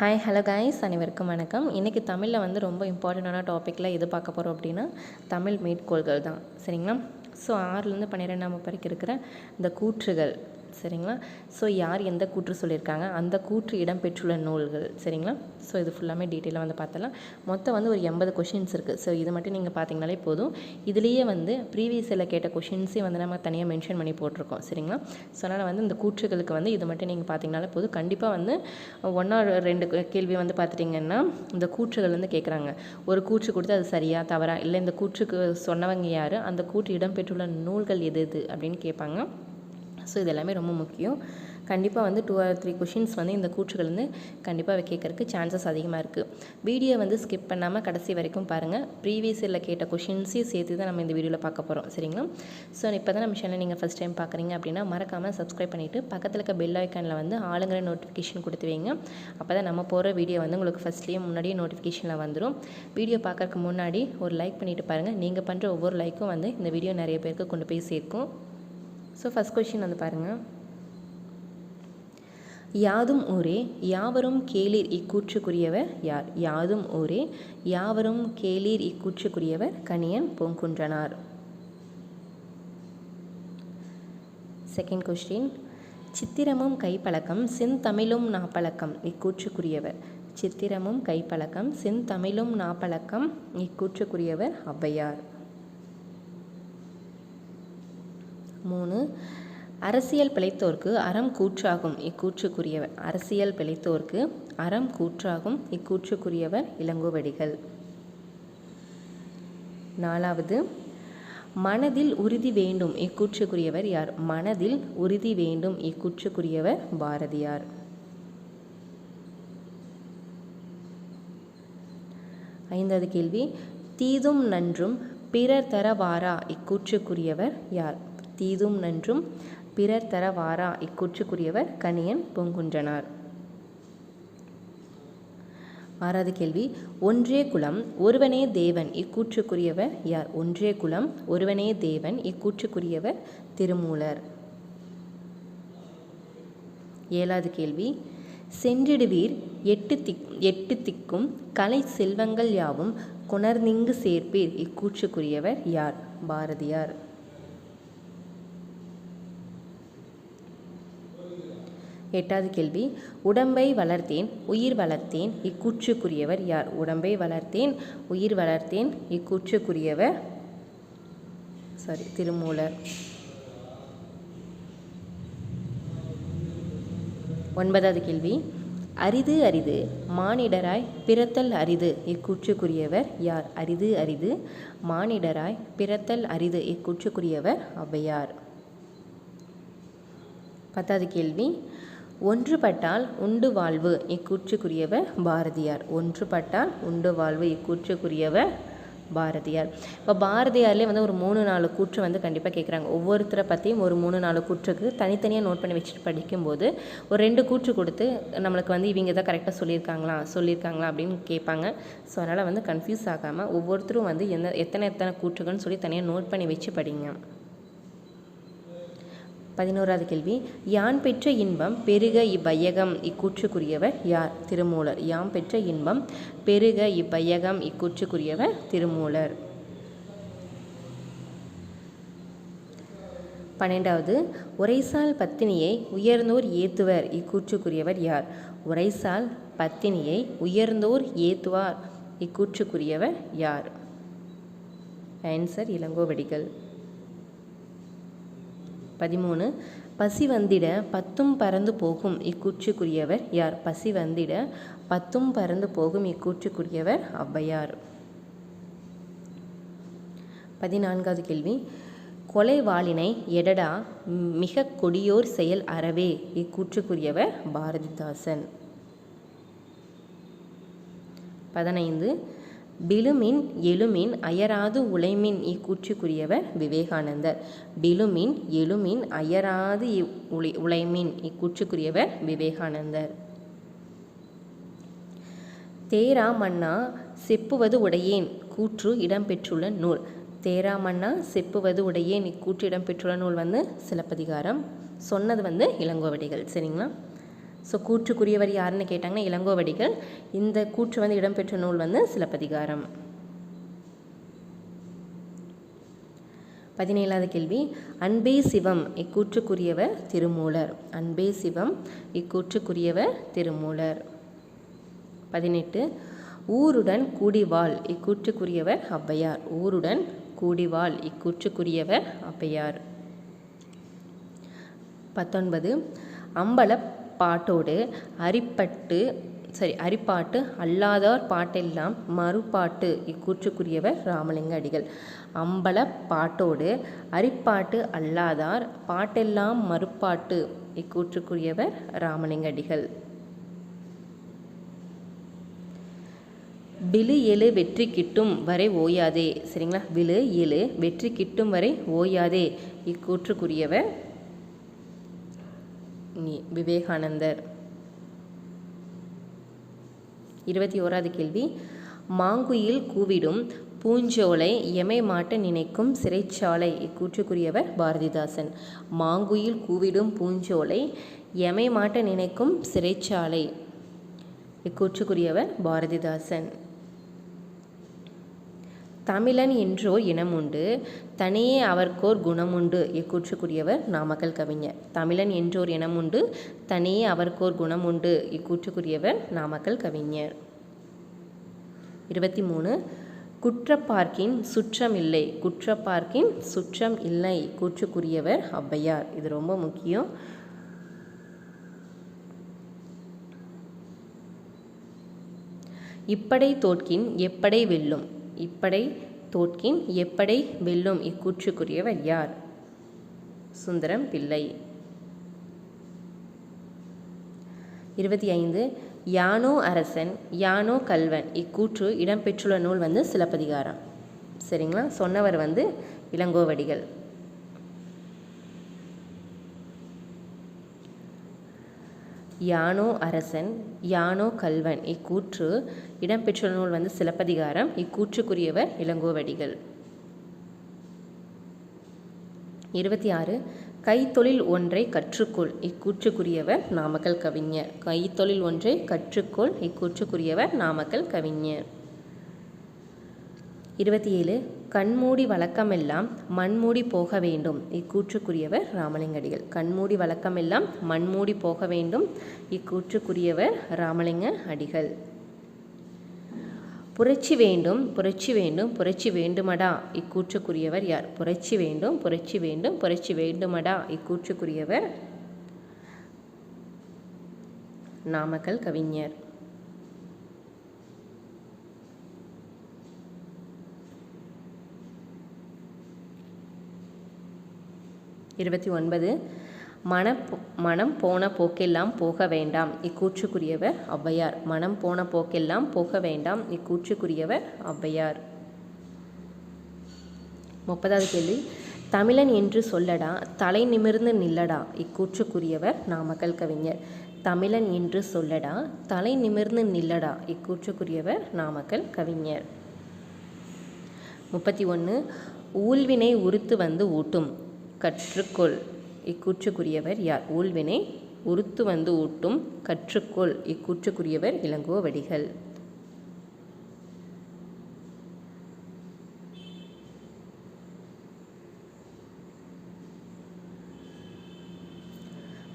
Hi hello guys அனைவருக்கும் வணக்கம். இன்றைக்கி தமிழில் வந்து ரொம்ப இம்பார்ட்டண்ட்டான டாப்பிக்கில் எது பார்க்க போகிறோம் அப்படின்னா தமிழ் மேற்கோள்கள் தான். சரிங்களா? ஸோ ஆறுலேருந்து பன்னிரெண்டாம் வரைக்கும் இருக்கிற இந்த கூற்றுகள். சரிங்களா? ஸோ யார் எந்த கூற்று சொல்லியிருக்காங்க? அந்த கூற்று இடம்பெற்றுள்ள நூல்கள் சரிங்களா? ஸோ இது ஃபுல்லாமே டீட்டெயிலாக வந்து பார்த்தலாம் மொத்தம் வந்து ஒரு எண்பது கொஷின்ஸ் இருக்குது ஸோ இது மட்டும் நீங்கள் பார்த்தீங்கனாலே போதும். இதுலேயே வந்து ப்ரீவியஸில் கேட்ட கொஷின்ஸே வந்து நம்ம தனியாக மென்ஷன் பண்ணி போட்டிருக்கோம் சரிங்களா? ஸோ அதனால் வந்து இந்த கூற்றுகளுக்கு வந்து இது மட்டும் நீங்கள் பார்த்தீங்கனாலே போதும். கண்டிப்பாக வந்து ஒன்றா ரெண்டு கேள்வி வந்து பார்த்துட்டிங்கன்னா இந்த கூற்றுகள் வந்து கேட்குறாங்க. ஒரு கூற்று கொடுத்து அது சரியாக தவறா? இல்லை இந்த கூற்றுக்கு சொன்னவங்க யார்? அந்த கூற்று இடம்பெற்றுள்ள நூல்கள் எது எது அப்படின்னு கேட்பாங்க. ஸோ இது எல்லாமே ரொம்ப முக்கியம். கண்டிப்பாக வந்து டூ ஆர் த்ரீ கொஷின்ஸ் வந்து இந்த கூற்றுகள் வந்து கண்டிப்பாக கேட்கறதுக்கு சான்சஸ் அதிகமாக இருக்குது வீடியோ வந்து ஸ்கிப் பண்ணாமல் கடைசி வரைக்கும் பாருங்கள் ப்ரீவியஸ் இயரில் கேட்ட கொஷின்ஸையும் சேர்த்து தான் நம்ம இந்த வீடியோவில் பார்க்க போகிறோம் சரிங்களா? ஸோ இப்போ தான் நம்ம சேனல் நீங்கள் ஃபஸ்ட் டைம் பார்க்குறீங்க அப்படின்னா மறக்காமல் சப்ஸ்கிரைப் பண்ணிவிட்டு பக்கத்தில் இருக்க பெல் ஐக்கானில் வந்து ஆளுங்கிற நோட்டிஃபிகேஷன் கொடுத்து வைங்க. அப்போ தான் நம்ம போகிற வீடியோ வந்து உங்களுக்கு ஃபஸ்ட்லேயே முன்னாடியே நோட்டிஃபிகேஷனில் வந்துடும் வீடியோ பார்க்கறதுக்கு முன்னாடி ஒரு லைக் பண்ணிவிட்டு பாருங்கள் நீங்கள் பண்ணுற ஒவ்வொரு லைக்கும் வந்து இந்த வீடியோ நிறைய பேருக்கு கொண்டு போய் சேர்க்கும். ஸோ ஃபஸ்ட் கொஷின் வந்து பாருங்கள் யாதும் ஊரே யாவரும் கேளீர் இக்கூற்றுக்குரியவர் யார்? யாதும் ஊரே யாவரும் கேளீர் இக்கூற்றுக்குரியவர் கணியன் பூங்குன்றனார். செகண்ட் கொஸ்டின் சித்திரமும் கைப்பழக்கம் செந்தமிழும் நாப்பழக்கம் இக்கூற்றுக்குரியவர். சித்திரமும் கைப்பழக்கம் செந்தமிழும் நாப்பழக்கம் இக்கூற்றுக்குரியவர் ஔவையார். மூணு. அரசியல் பிழைத்தோர்க்கு அறம் கூற்றாகும் இக்கூற்றுக்குரியவர் அரசியல் பிழைத்தோர்க்கு அறம் கூற்றாகும் இக்கூற்றுக்குரியவர் இளங்கோவடிகள். நாலாவது மனதில் உறுதி வேண்டும் இக்கூற்றுக்குரியவர் யார்? மனதில் உறுதி வேண்டும் இக்கூற்றுக்குரியவர் பாரதியார். ஐந்தாவது கேள்வி தீதும் நன்றும் பிறர் தரவாரா இக்கூற்றுக்குரியவர் யார்? தீதும் நன்றும் பிறர் தரவாரா? இக்கூற்றுக்குரியவர் கணியன் பூங்குன்றனார். ஆறாவது கேள்வி. ஒன்றே குலம் ஒருவனே தேவன் இக்கூற்றுக்குரியவர் யார்? ஒன்றே குலம் ஒருவனே தேவன் இக்கூற்றுக்குரியவர் திருமூலர். ஏழாவது கேள்வி. சென்றிடுவீர் எட்டு திக் எட்டு திக்கும் கலை செல்வங்கள் யாவும் கொணர்ந்திங்கு சேர்ப்பீர் இக்கூற்றுக்குரியவர் யார்? பாரதியார். எட்டாவது கேள்வி. உடம்பை வளர்த்தேன் உயிர் வளர்த்தேன் இக்கூற்றுக்குரியவர் யார்? உடம்பை வளர்த்தேன் உயிர் வளர்த்தேன் இக்கூற்றுக்குரியவர் சாரி திருமூலர். ஒன்பதாவது கேள்வி. அரிது அரிது மானிடராய் பிறத்தல் அரிது இக்கூற்றுக்குரியவர் யார்? அரிது அரிது மானிடராய் பிறத்தல் அரிது இக்கூற்றுக்குரியவர் ஔவையார் பத்தாவது கேள்வி. ஒன்றுபட்டால் உண்டு வாழ்வு. இக்கூற்றுக்குரியவர் பாரதியார். ஒன்றுபட்டால் உண்டு வாழ்வு. இக்கூற்றுக்குரியவர் பாரதியார். இப்போ பாரதியார்லேயே வந்து ஒரு மூணு நாலு கூற்று வந்து கண்டிப்பாக கேட்குறாங்க ஒவ்வொருத்தரை பற்றியும் ஒரு மூணு நாலு கூற்றுக்கு தனித்தனியாக நோட் பண்ணி வச்சுட்டு படிக்கும்போது ஒரு ரெண்டு கூற்று கொடுத்து நம்மளுக்கு வந்து இவங்க தான் கரெக்டாக சொல்லியிருக்காங்களா? சொல்லியிருக்காங்களா? அப்படின்னு கேட்பாங்க. ஸோ அதனால் வந்து கன்ஃபியூஸ் ஆகாமல் ஒவ்வொருத்தரும் வந்து எந்த எத்தனை எத்தனை கூற்றுகள்னு சொல்லி தனியாக நோட் பண்ணி வச்சு படிங்க. பதினோராவது கேள்வி. யான் பெற்ற இன்பம் பெருக இவ்வையகம் இக்கூற்றுக்குரியவர் யார்? திருமூலர். யாம் பெற்ற இன்பம் பெருக இவ்வையகம் இக்கூற்றுக்குரியவர் திருமூலர். பன்னெண்டாவது உரைசால் பத்தினியை உயர்ந்தோர் ஏத்துவர்? இக்கூற்றுக்குரியவர் யார்? உரைசால் பத்தினியை உயர்ந்தோர் ஏத்துவார்? இக்கூற்றுக்குரியவர் யார்? ஆன்சர் இளங்கோவடிகள். பதிமூணு பசி வந்திட பத்தும் பறந்து போகும் இக்கூற்றுக்குரியவர் யார் பசி வந்திட பத்தும் பறந்து போகும் இக்கூற்றுக்குரியவர் ஔவையார். பதினான்காவது கேள்வி. கொலை வாளினை எடடா மிக கொடியோர் செயல் அறவே இக்கூற்றுக்குரியவர் பாரதிதாசன். பதினைந்து பிலுமின் எழுமின் அயராது உழைமின் இக்கூற்றுக்குரியவர் விவேகானந்தர். பிலுமின் எழுமின் அயராது உழை உழைமின் இக்கூற்றுக்குரியவர் விவேகானந்தர். தேரா மன்னா செப்புவது உடையேன் கூற்று இடம்பெற்றுள்ள நூல். தேரா மன்னா செப்புவது உடையேன் இக்கூற்று இடம்பெற்றுள்ள நூல் வந்து சிலப்பதிகாரம். சொன்னது வந்து இளங்கோவடிகள். சரிங்களா? ஸோ கூற்றுக்குரியவர் யாருன்னு கேட்டாங்கன்னா இளங்கோவடிகள். இந்த கூற்று வந்து இடம்பெற்ற நூல் வந்து சிலப்பதிகாரம். பதினேழாவது கேள்வி. அன்பே சிவம் இக்கூற்றுக்குரியவர் திருமூலர். அன்பே சிவம் இக்கூற்றுக்குரியவர் திருமூலர். பதினெட்டு. ஊருடன் கூடிவாள் இக்கூற்றுக்குரியவர் ஔவையார். ஊருடன் கூடிவாள் இக்கூற்றுக்குரியவர் ஔவையார். பத்தொன்பது. அம்பல பாட்டோடு அரிப்பட்டு சரி அரிப்பாட்டு அல்லாதார் பாட்டெல்லாம் மறுபாட்டு. இக்கூற்றுக்குரியவர் ராமலிங்க அடிகள். அம்பல பாட்டோடு அரிப்பாட்டு அல்லாதார் பாட்டெல்லாம் மறுப்பாட்டு இக்கூற்றுக்குரியவர் ராமலிங்க அடிகள். விழு எழு வெற்றி கிட்டும் வரை ஓயாதே. சரிங்களா? விழு எழு வெற்றி கிட்டும் வரை ஓயாதே. இக்கூற்றுக்குரியவர் விவேகானந்தர். இருபத்தி ஓராவது கேள்வி. மாங்குயில் கூவிடும் பூஞ்சோலை எமை மாட்ட நினைக்கும் சிறைச்சாலை இக்கூற்றுக்குரியவர் பாரதிதாசன். மாங்குயில் கூவிடும் பூஞ்சோலை எமை மாட்ட நினைக்கும் சிறைச்சாலை இக்கூற்றுக்குரியவர் பாரதிதாசன். தமிழன் என்றோர் இனமுண்டு தனியே அவர்க்கோர் குணமுண்டு இக்கூற்றுக்குரியவர் நாமக்கல் கவிஞர். தமிழன் என்றோர் இனமுண்டு தனியே அவர்க்கோர் குணமுண்டு இக்கூற்றுக்குரியவர் நாமக்கல் கவிஞர். இருபத்தி மூணு குற்றப்பார்க்கின் சுற்றம் இல்லை குற்றப்பார்க்கின் சுற்றம் இல்லை கூற்றுக்குரியவர் ஔவையார். இது ரொம்ப முக்கியம். இப்படை தோற்கின் எப்படை வெல்லும் இப்படை தோற்கின் எப்படை வெல்லும் இக்கூற்றுக்குரியவர் யார்? சுந்தரம் பிள்ளை. இருபத்தி ஐந்து யானோ அரசன் யானோ கல்வன் இக்கூற்று இடம்பெற்றுள்ள நூல் வந்து சிலப்பதிகாரம். சரிங்களா? சொன்னவர் வந்து இளங்கோவடிகள். யானோ அரசன் யானோ கல்வன். இக்கூற்று இடம்பெற்ற நூல் வந்து சிலப்பதிகாரம். இக்கூற்றுக்குரியவர் இளங்கோவடிகள். இருபத்தி ஆறு. கைத்தொழில் ஒன்றை கற்றுக்கொள். இக்கூற்றுக்குரியவர் நாமக்கல் கவிஞர். கைத்தொழில் ஒன்றை கற்றுக்கொள். இக்கூற்றுக்குரியவர் நாமக்கல் கவிஞர். இருபத்தி ஏழு. கண்மூடி வழக்கமெல்லாம் மண்மூடி போக வேண்டும். இக்கூற்றுக்குரியவர் ராமலிங்கடிகள். கண்மூடி வழக்கமெல்லாம் மண்மூடி போக வேண்டும். இக்கூற்றுக்குரியவர் ராமலிங்க அடிகள். புரட்சி வேண்டும் புரட்சி வேண்டும் புரட்சி வேண்டுமடா? இக்கூற்றுக்குரியவர் யார்? புரட்சி வேண்டும் புரட்சி வேண்டும் புரட்சி வேண்டுமடா? இக்கூற்றுக்குரியவர் நாமக்கல் கவிஞர். இருபத்தி ஒன்பது மன மனம் போன போக்கெல்லாம் போக வேண்டாம். இக்கூற்றுக்குரியவர் ஔவையார். மனம் போன போக்கெல்லாம் போக வேண்டாம். இக்கூற்றுக்குரியவர் ஔவையார். முப்பதாவது கேள்வி. தமிழன் என்று சொல்லடா தலை நிமிர்ந்து நில்லடா. இக்கூற்றுக்குரியவர் நாமக்கல் கவிஞர். தமிழன் என்று சொல்லடா தலை நிமிர்ந்து நில்லடா. இக்கூற்றுக்குரியவர் நாமக்கல் கவிஞர். முப்பத்தி ஒன்று. ஊழ்வினை உறுத்து வந்து ஊட்டும். கற்றுக்கொள். இக்கூற்றுக்குரியவர் யார்? ஊழ்வினை உறுத்து வந்து ஊட்டும் கற்றுக்கொள். இக்கூற்றுக்குரியவர் இளங்கோவடிகள்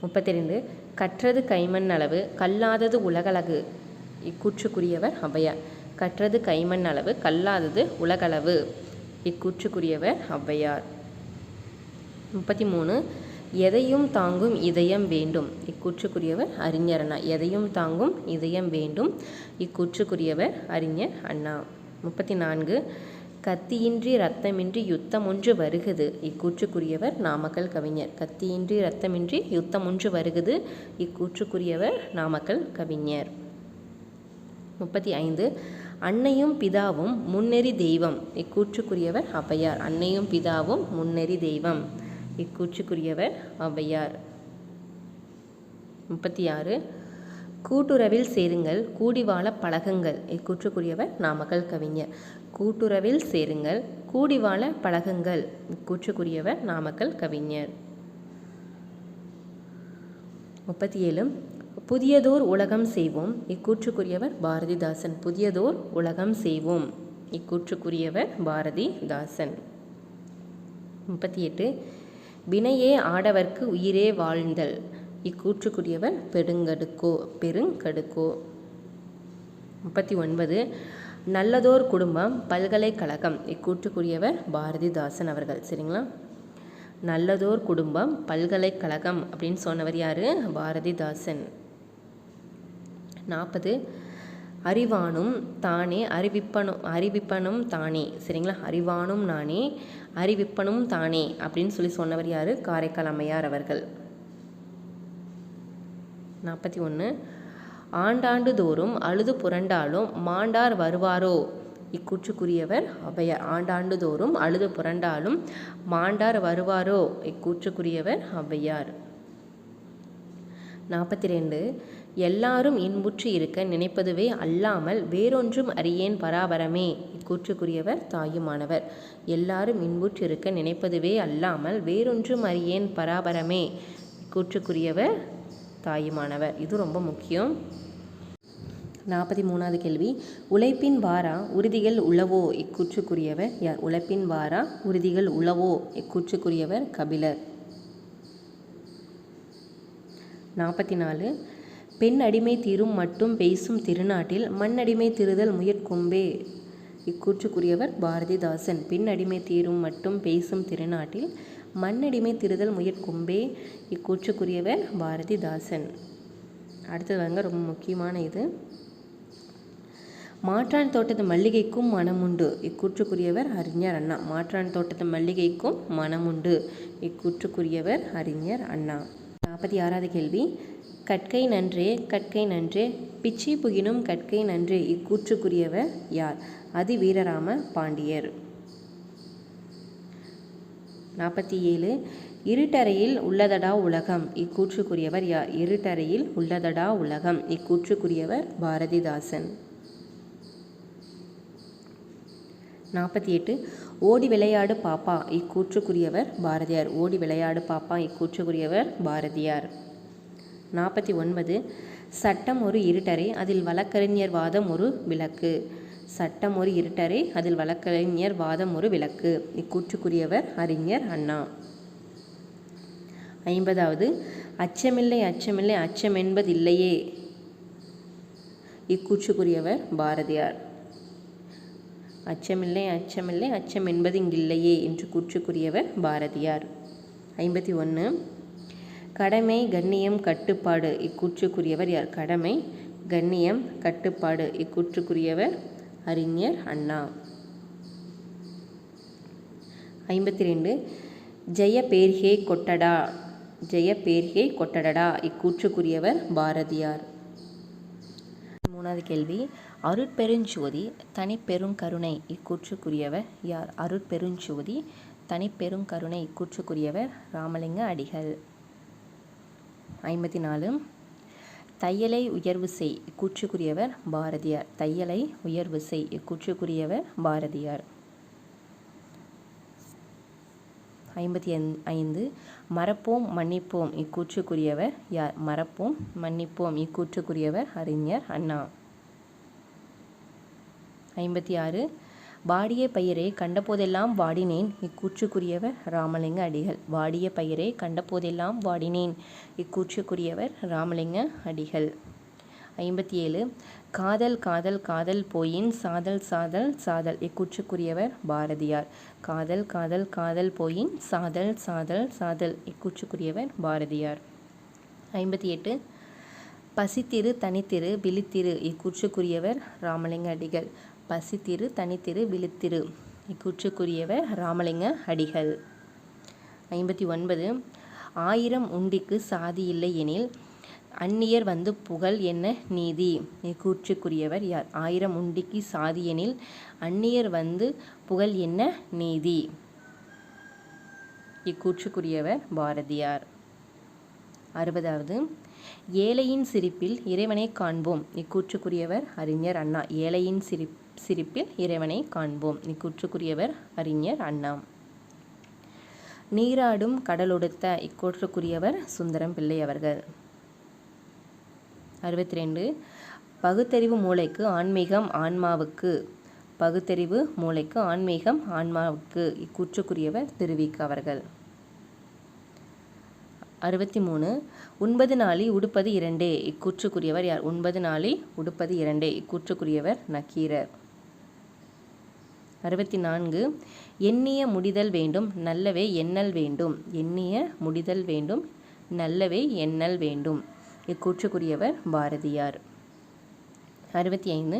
முப்பத்தி ரெண்டு கற்றது கைமண் அளவு கல்லாதது உலகளகு இக்கூற்றுக்குரியவர் ஔவையார். கற்றது கைமண் அளவு கல்லாதது உலகளவு இக்கூற்றுக்குரியவர் ஔவையார். முப்பத்தி மூணு எதையும் தாங்கும் இதயம் வேண்டும். இக்கூற்றுக்குரியவர் அறிஞர் அண்ணா. எதையும் தாங்கும் இதயம் வேண்டும். இக்கூற்றுக்குரியவர் அறிஞர் அண்ணா. முப்பத்தி நான்கு கத்தியின்றி ரத்தமின்றி யுத்தம் ஒன்று வருகுது. இக்கூற்றுக்குரியவர் நாமக்கல் கவிஞர். கத்தியின்றி ரத்தமின்றி யுத்தம் ஒன்று வருகுது. இக்கூற்றுக்குரியவர் நாமக்கல் கவிஞர். முப்பத்தி ஐந்து அன்னையும் பிதாவும் முன்னெறி தெய்வம். இக்கூற்றுக்குரியவர் அப்பையார் அன்னையும் பிதாவும் முன்னெறி தெய்வம். இக்கூற்றுக்குரியவர் ஔவையார். முப்பத்தி ஆறு கூட்டுறவில் சேருங்கள் கூடி வாழ பழகுங்கள். இக்கூற்றுக்குரியவர் நாமக்கல் கவிஞர். கூட்டுறவில் சேருங்கள் கூடி வாழ பழகுங்கள். இக்கூற்றுக்குரியவர் நாமக்கல் கவிஞர். முப்பத்தி ஏழு புதியதோர் உலகம் செய்வோம். இக்கூற்றுக்குரியவர் பாரதிதாசன். புதியதோர் உலகம் செய்வோம். இக்கூற்றுக்குரியவர் பாரதிதாசன். முப்பத்தி எட்டு வினையே ஆடவர்க்கு உயிரே வாழ்ந்தல். இக்கூற்றுக்குரியவர் பெருங்கடுக்கோ பெருங்கடுக்கோ. முப்பத்தி ஒன்பது நல்லதோர் குடும்பம் பல்கலைக்கழகம். இக்கூற்றுக்குரியவர் பாரதிதாசன் அவர்கள். சரிங்களா? நல்லதோர் குடும்பம் பல்கலைக்கழகம் அப்படின்னு சொன்னவர் யார்? பாரதிதாசன். நாற்பது அறிவானும் தானே அறிவிப்பனும் அறிவிப்பனும் தானே. சரிங்களா? அறிவானும் நானே அறிவிப்பனும் தானே அப்படின்னு சொல்லி சொன்னவர் யார்? காரைக்கால் அம்மையார் அவர்கள். நாற்பத்தி ஒன்று ஆண்டாண்டு தோறும் அழுது புரண்டாலும் மாண்டார் வருவாரோ? இக்கூற்றுக்குரியவர் ஔவையார் ஆண்டாண்டு தோறும் அழுது புரண்டாலும் மாண்டார் வருவாரோ? இக்கூற்றுக்குரியவர் ஔவையார் நாற்பத்தி ரெண்டு. எல்லாரும் இன்புற்று இருக்க நினைப்பதுவே அல்லாமல் வேறொன்றும் அறியேன் பராபரமே. இக்கூற்றுக்குரியவர் தாயுமானவர். எல்லாரும் இன்புற்று இருக்க நினைப்பதுவே அல்லாமல் வேறொன்றும் அறியேன் பராபரமே. இக்கூற்றுக்குரியவர் தாயுமானவர். இது ரொம்ப முக்கியம். நாற்பத்தி மூணாவது கேள்வி. உழைப்பின் வாரா உறுதிகள் உளவோ இக்கூற்றுக்குரியவர் யார்? உழைப்பின் வாரா உறுதிகள் உளவோ இக்கூற்றுக்குரியவர் கபிலர். நாற்பத்தி நாலு. பெண் அடிமை தீரும் மட்டும் பேசும் திருநாட்டில் மண் அடிமை திருதல் முயற்கொம்பே. இக்கூற்றுக்குரியவர் பாரதிதாசன். பெண் அடிமை தீரும் மட்டும் பேசும் திருநாட்டில் மண்ணடிமை திருதல் முயற்கொம்பே. இக்கூற்றுக்குரியவர் பாரதிதாசன். அடுத்தது வாங்க ரொம்ப முக்கியமான இது. மாற்றான் தோட்டத்து மல்லிகைக்கும் மனமுண்டு இக்கூற்றுக்குரியவர் அறிஞர் அண்ணா. மாற்றான் தோட்டத்து மல்லிகைக்கும் மனமுண்டு இக்கூற்றுக்குரியவர் அறிஞர் அண்ணா. நாற்பத்தி ஆறாவது கேள்வி. கற்கை நன்றே கற்கை நன்றே. பிச்சை புகினும் கற்கை நன்றே. இக்கூற்றுக்குரியவர் யார்? அதி வீரராம பாண்டியர். நாற்பத்தி ஏழு இருட்டறையில் உள்ளதடா உலகம். இக்கூற்றுக்குரியவர் யார்? இருட்டறையில் உள்ளதடா உலகம். இக்கூற்றுக்குரியவர் பாரதிதாசன். நாற்பத்தி எட்டு ஓடி விளையாடு பாப்பா. இக்கூற்றுக்குரியவர் பாரதியார். ஓடி விளையாடு பாப்பா. இக்கூற்றுக்குரியவர் பாரதியார். நாற்பத்தி ஒன்பது. சட்டம் ஒரு இருட்டறை அதில் வழக்கறிஞர் வாதம் ஒரு விளக்கு. சட்டம் ஒரு இருட்டறை அதில் வழக்கறிஞர் வாதம் ஒரு விளக்கு. இக்கூற்றுக்குரியவர் அறிஞர் அண்ணா. ஐம்பதாவது. அச்சமில்லை அச்சமில்லை அச்சம் என்பதில்லையே இக்கூற்றுக்குரியவர் பாரதியார். அச்சமில்லை அச்சமில்லை அச்சம் என்பது இங்கில்லையே என்று கூற்றுக்குரியவர் பாரதியார். ஐம்பத்தி ஒன்று. கடமை கண்ணியம் கட்டுப்பாடு. இக்கூற்றுக்குரியவர் யார்? கடமை கண்ணியம் கட்டுப்பாடு. இக்கூற்றுக்குரியவர் அறிஞர் அண்ணா. ஐம்பத்தி ரெண்டு ஜெய பேர்கே கொட்டடா. ஜெய பேர்கே கொட்டடடா. இக்கூற்றுக்குரியவர் பாரதியார். மூணாவது கேள்வி. அருட்பெருஞ்சோதி தனிப்பெருங்கருணை. இக்கூற்றுக்குரியவர் யார்? அருட்பெருஞ்சோதி தனிப்பெருங்கருணை. இக்கூற்றுக்குரியவர் ராமலிங்க அடிகள். ஐம்பத்தி நாலு தையலை உயர்வு செய் கூற்றுக்குரியவர் பாரதியார். தையலை உயர்வு செய் இக்கூற்றுக்குரியவர் பாரதியார். ஐம்பத்தி ஐந்து. மறப்போம் மன்னிப்போம் இக்கூற்றுக்குரியவர் யார்? மறப்போம் மன்னிப்போம் இக்கூற்றுக்குரியவர் அறிஞர் அண்ணா. ஐம்பத்தி ஆறு வாடிய பயிரை கண்டபோதெல்லாம் வாடினேன். இக்கூற்றுக்குரியவர் ராமலிங்க அடிகள். வாடிய பயிரை கண்டபோதெல்லாம் வாடினேன். இக்கூற்றுக்குரியவர் ராமலிங்க அடிகள். ஐம்பத்தி ஏழு காதல் காதல் காதல் போயின் சாதல் சாதல் சாதல். இக்கூற்றுக்குரியவர் பாரதியார். காதல் காதல் காதல் போயின் சாதல் சாதல் சாதல். இக்கூற்றுக்குரியவர் பாரதியார். ஐம்பத்தி எட்டு பசித்திரு தனித்திரு விழித்திரு. இக்கூற்றுக்குரியவர் ராமலிங்க அடிகள். பசித்திரு தனித்திரு விழுத்திரு. இக்கூற்றுக்குரியவர் ராமலிங்க அடிகள். ஐம்பத்தி ஒன்பது. ஆயிரம் உண்டிக்கு சாதி இல்லை எனில் அந்நியர் வந்து புகழ் என்ன நீதி? இக்கூற்றுக்குரியவர் யார்? ஆயிரம் உண்டிக்கு சாதி எனில் அந்நியர் வந்து புகழ் என்ன நீதி? இக்கூற்றுக்குரியவர் பாரதியார். அறுபதாவது. ஏழையின் சிரிப்பில் இறைவனை காண்போம். இக்கூற்றுக்குரியவர் அறிஞர் அண்ணா. ஏழையின் சிரிப் சிரிப்பில் இறைவனை காண்போம். இக்குற்றுக்குரியவர் அறிஞர் அண்ணா நீராடும் கடலொடுத்த இக்கூற்றுக்குரியவர் சுந்தரம் பிள்ளை அவர்கள். அறுபத்தி ரெண்டு பகுத்தறிவு மூளைக்கு ஆன்மீகம் ஆன்மாவுக்கு. பகுத்தறிவு மூளைக்கு ஆன்மீகம் ஆன்மாவுக்கு. இக்கூற்றுக்குரியவர் திருவிக்கு அவர்கள். அறுபத்தி மூணு ஒன்பது நாளி உடுப்பது இரண்டே. இக்கூற்றுக்குரியவர் யார்? ஒன்பது நாளி உடுப்பது இரண்டே. இக்கூற்றுக்குரியவர் நக்கீரர். அறுபத்தி நான்கு எண்ணிய முடிதல் வேண்டும் நல்லவே எண்ணல் வேண்டும். எண்ணிய முடிதல் வேண்டும் நல்லவே எண்ணல் வேண்டும். இக்கூற்றுக்குரியவர் பாரதியார். அறுபத்தி ஐந்து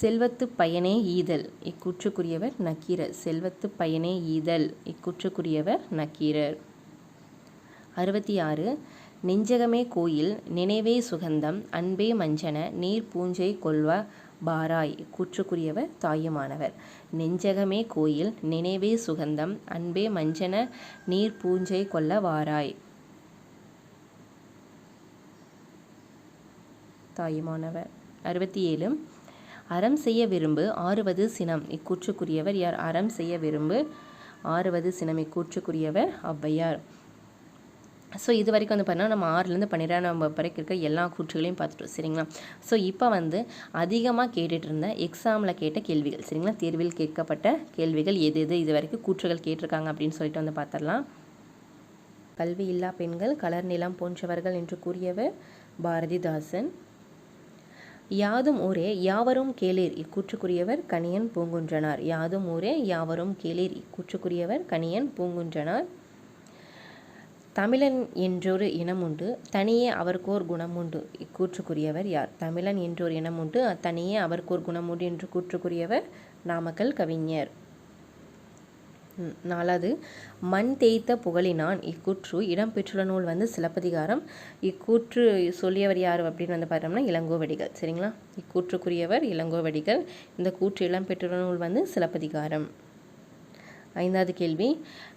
செல்வத்து பயனே ஈதல். இக்கூற்றுக்குரியவர் நக்கீரர். செல்வத்து பயனே ஈதல். இக்கூற்றுக்குரியவர் நக்கீரர். அறுபத்தி ஆறு நெஞ்சகமே கோயில் நினைவே சுகந்தம் அன்பே மஞ்சன நீர் பூஞ்சை கொள்வா பாராய் கூற்றுக்குரியவர் தாயுமானவர். நெஞ்சகமே கோயில் நினைவே சுகந்தம் அன்பே மஞ்சன நீர் பூஞ்சை கொள்ள வாராய். தாயுமானவர். அறுபத்தி ஏழு அறம் செய்ய விரும்பு ஆறுவது சினம். இக்கூற்றுக்குரியவர் யார்? அறம் செய்ய விரும்பு ஆறுவது சினம். இக்கூற்றுக்குரியவர் ஔவையார். ஸோ இது வரைக்கும் வந்து பார்த்தீங்கன்னா நம்ம ஆறுலேருந்து பன்னிரெண்டாம் வரைக்கும் இருக்க எல்லா கூற்றுகளையும் பார்த்துட்டோம். சரிங்களா? ஸோ இப்போ வந்து அதிகமாக கேட்டுட்டு இருந்த எக்ஸாமில் கேட்ட கேள்விகள் சரிங்களா? தேர்வில் கேட்கப்பட்ட கேள்விகள் எது எது இது வரைக்கும் கூற்றுகள் கேட்டிருக்காங்க அப்படின்னு சொல்லிட்டு வந்து பார்த்துடலாம் கல்வி இல்லா பெண்கள் கலர் நிலம் போன்றவர்கள் என்று கூறியவர் பாரதிதாசன். யாதும் ஊரே யாவரும் கேளீர் இக்கூற்றுக்குரியவர் கணியன் பூங்குன்றனார். யாதும் ஊரே யாவரும் கேளீர் இக்கூற்றுக்குரியவர் கணியன் பூங்குன்றனார். தமிழன் என்றொரு இனம் உண்டு தனியே அவர்க்கோர் குணம் உண்டு இக்கூற்றுக்குரியவர் யார்? தமிழன் என்றொரு இனம் உண்டு தனியே அவர்க்கோர் குணம் உண்டு என்று கூற்றுக்குரியவர் நாமக்கல் கவிஞர். நாலாவது. மண் தேய்த்த புகழினான். இக்கூற்று இடம்பெற்றுள்ள நூல் வந்து சிலப்பதிகாரம். இக்கூற்று சொல்லியவர் யார் அப்படின்னு வந்து பார்த்தோம்னா இளங்கோவடிகள். சரிங்களா? இக்கூற்றுக்குரியவர் இளங்கோவடிகள். இந்த கூற்று இடம்பெற்றுள்ள நூல் வந்து சிலப்பதிகாரம். ஐந்தாவது கேள்வி.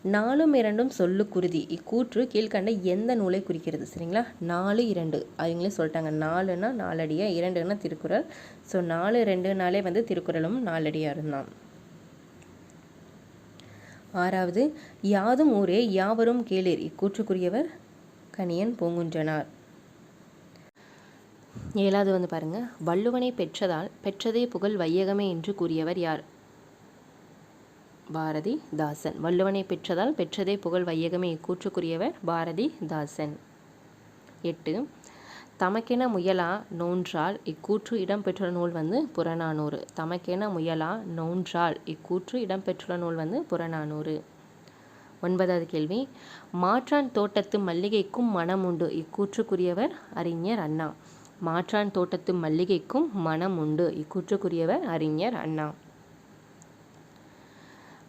நாலும் இரண்டும் சொல்லு குருதி. இக்கூற்று கீழ்கண்ட எந்த நூலை குறிக்கிறது? சரிங்களா? நாலு இரண்டு. அவங்களே சொல்லிட்டாங்க. நாலுன்னா நாலடியா? இரண்டுன்னா திருக்குறள். ஸோ நாலு ரெண்டுனாலே வந்து திருக்குறளும் நாலடியாக தான். ஆறாவது யாதும் ஊரே யாவரும் கேளீர். இக்கூற்றுக்குரியவர் கணியன் பூங்குன்றனார். ஏழாவது வந்து பாருங்க. வள்ளுவனை பெற்றதால் பெற்றதே புகழ் வையகமே என்று கூறியவர் யார்? பாரதி தாசன். வள்ளுவனை பெற்றதால் பெற்றதே புகழ் வையகமே. இக்கூற்றுக்குரியவர் பாரதி தாசன். எட்டு தமக்கென முயலா நோன்றால் இக்கூற்று இடம்பெற்றுள்ள நூல் வந்து புறநானூறு. தமக்கென முயலா நோன்றால் இக்கூற்று இடம்பெற்றுள்ள நூல் வந்து புறநானூறு. ஒன்பதாவது கேள்வி மாற்றான் தோட்டத்து மல்லிகைக்கும் மனம் உண்டு இக்கூற்றுக்குரியவர் அறிஞர் அண்ணா. மாற்றான் தோட்டத்து மல்லிகைக்கும் மனம் உண்டு இக்கூற்றுக்குரியவர் அறிஞர் அண்ணா.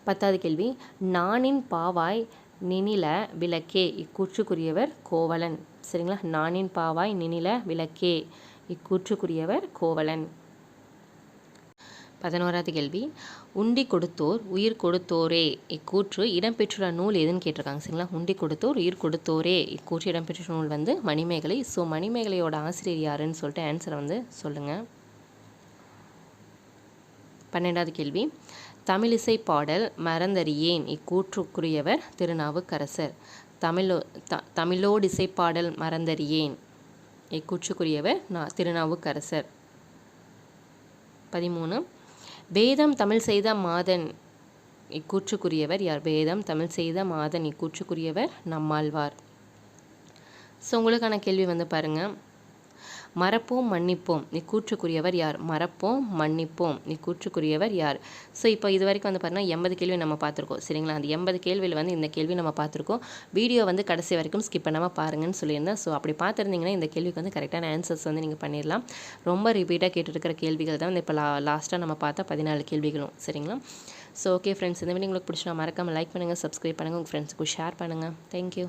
பத்தாவது கேள்வி. நானின் பாவாய் நினில விளக்கே. இக்கூற்றுக்குரியவர் கோவலன். சரிங்களா? நானின் பாவாய் நினில விளக்கே. இக்கூற்றுக்குரியவர் கோவலன். பதினோராவது கேள்வி. உண்டி கொடுத்தோர் உயிர் கொடுத்தோரே. இக்கூற்று இடம்பெற்றுள்ள நூல் எதுன்னு கேட்டிருக்காங்க சரிங்களா? உண்டி கொடுத்தோர் உயிர் கொடுத்தோரே. இக்கூற்று இடம்பெற்ற நூல் வந்து மணிமேகலை. ஸோ மணிமேகலையோட ஆசிரியர் யாருன்னு சொல்லிட்டு ஆன்சரை வந்து சொல்லுங்கள் பன்னெண்டாவது கேள்வி. தமிழிசை பாடல் மறந்தறியேன் இக்கூற்றுக்குரியவர் திருநாவுக்கரசர். தமிழோ த தமிழோடிசை பாடல் மறந்தறியேன் இக்கூற்றுக்குரியவர் நா திருநாவுக்கரசர். பதிமூணு. வேதம் தமிழ் செய்த மாதன் இக்கூற்றுக்குரியவர் யார்? வேதம் தமிழ் செய்த மாதன் இக்கூற்றுக்குரியவர் நம்மாழ்வார். ஸோ உங்களுக்கான கேள்வி வந்து பாருங்கள் மறப்போம் மன்னிப்போம். நீ கூற்றுக்குரியவர் யார்? மறப்போம் மன்னிப்போம். நீ கூற்றுக்குரியவர் யார்? ஸோ இப்போ இது வரைக்கும் வந்து பார்த்தீங்கன்னா எண்பது கேள்வி நம்ம பார்த்துருக்கோம். சரிங்களா? அந்த எண்பது கேள்வியில் வந்து இந்த கேள்வி நம்ம பார்த்துருக்கோம். வீடியோ வந்து கடைசி வரைக்கும் ஸ்கிப் பண்ணாமல் பாருங்கன்னு சொல்லியிருந்தேன். ஸோ அப்படி பார்த்துருந்தீங்கன்னா இந்த கேள்விக்கு வந்து கரெக்டான ஆன்சர்ஸ் வந்து நீங்கள் பண்ணிடலாம். ரொம்ப ரிப்பீட்டாக கேட்டுருக்கிற கேள்விகள் தான் வந்து இப்போ லா லாஸ்ட்டாக நம்ம பார்த்தா பதினாலு கேள்விகளும். சரிங்களா? ஸோ ஓகே ஃப்ரெண்ட்ஸ் இந்த வீடியோ உங்களுக்கு பிடிச்சா மறக்காமல் லைக் பண்ணுங்கள் சப்ஸ்கிரைப் பண்ணுங்கள் உங்கள் ஃப்ரெண்ட்ஸுக்கு ஷேர் பண்ணுங்கள் தேங்க்யூ